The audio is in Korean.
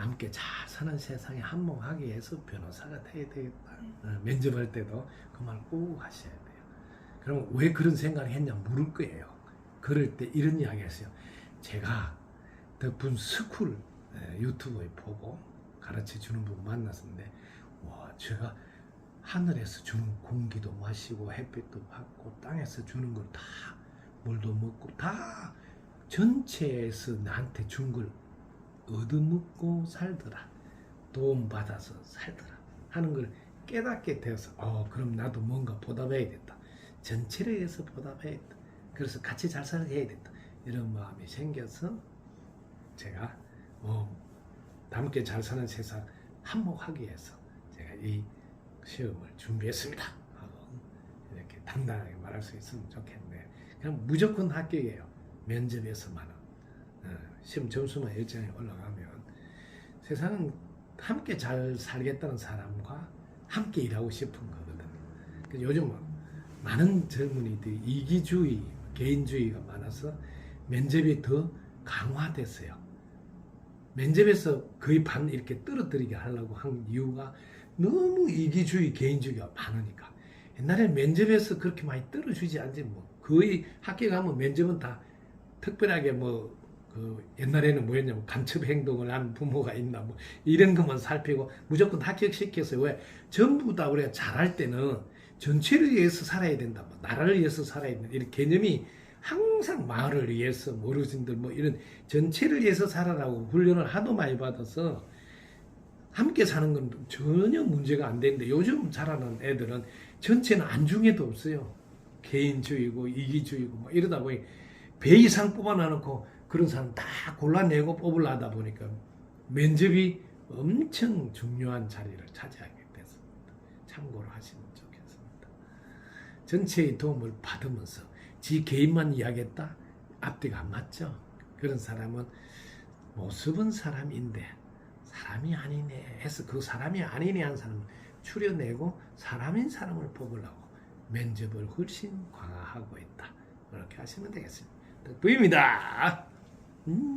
함께 잘 사는 세상에 한몫하기 위해서 변호사가 돼야 되겠다. 어, 면접할 때도 그 말 꼭 하셔야 돼요. 그럼 왜 그런 생각을 했냐 물을 거예요. 그럴 때 이런 이야기 했어요. 제가 덕분 스쿨 에, 유튜브에 보고 가르쳐 주는 분 만났었는데 와 제가 하늘에서 주는 공기도 마시고 햇빛도 받고 땅에서 주는 걸 다 물도 먹고 다 전체에서 나한테 준 걸 얻어먹고 살더라. 도움 받아서 살더라. 하는 걸 깨닫게 되어서 어 그럼 나도 뭔가 보답해야 겠다. 전체를 위해서 보답해야겠다. 그래서 같이 잘 살게 해야겠다. 이런 마음이 생겨서 제가 어, 함께 잘 사는 세상 한몫하기 위해서 제가 이 시험을 준비했습니다. 이렇게 당당하게 말할 수 있으면 좋겠네. 그냥 무조건 합격이에요. 면접에서만은. 어, 시험 점수만 일정에 올라가면 세상은 함께 잘 살겠다는 사람과 함께 일하고 싶은 거거든요 그래서 요즘은 많은 젊은이들이 이기주의, 개인주의가 많아서 면접이 더 강화됐어요. 면접에서 거의 반 이렇게 떨어뜨리게 하려고 한 이유가 너무 이기주의, 개인주의가 많으니까. 옛날에 면접에서 그렇게 많이 떨어주지 않지 뭐 거의 학교 가면 면접은 다 특별하게 뭐 그 옛날에는 뭐였냐면 간첩 행동을 하는 부모가 있나 뭐 이런 것만 살피고 무조건 합격시켜서 왜 전부 다 우리가 잘할 때는 전체를 위해서 살아야 된다 뭐 나라를 위해서 살아야 된다 이런 개념이 항상 마을을 위해서 뭐 어르신들 뭐 이런 전체를 위해서 살아라고 훈련을 하도 많이 받아서 함께 사는 건 전혀 문제가 안 되는데 요즘 자라는 애들은 전체는 안중에도 없어요. 개인주의고 이기주의고 뭐 이러다 보니 배 이상 뽑아놔놓고 그런 사람 다 골라내고 뽑으려 하다 보니까 면접이 엄청 중요한 자리를 차지하게 됐습니다. 참고로 하시면 좋겠습니다. 전체의 도움을 받으면서 지 개인만 이야기했다? 앞뒤가 안 맞죠? 그런 사람은 모습은 사람인데 사람이 아니네 해서 그 사람이 아니네 한 사람을 추려내고 사람인 사람을 뽑으려고 면접을 훨씬 강화하고 있다. 그렇게 하시면 되겠습니다. 덕부입니다. 음.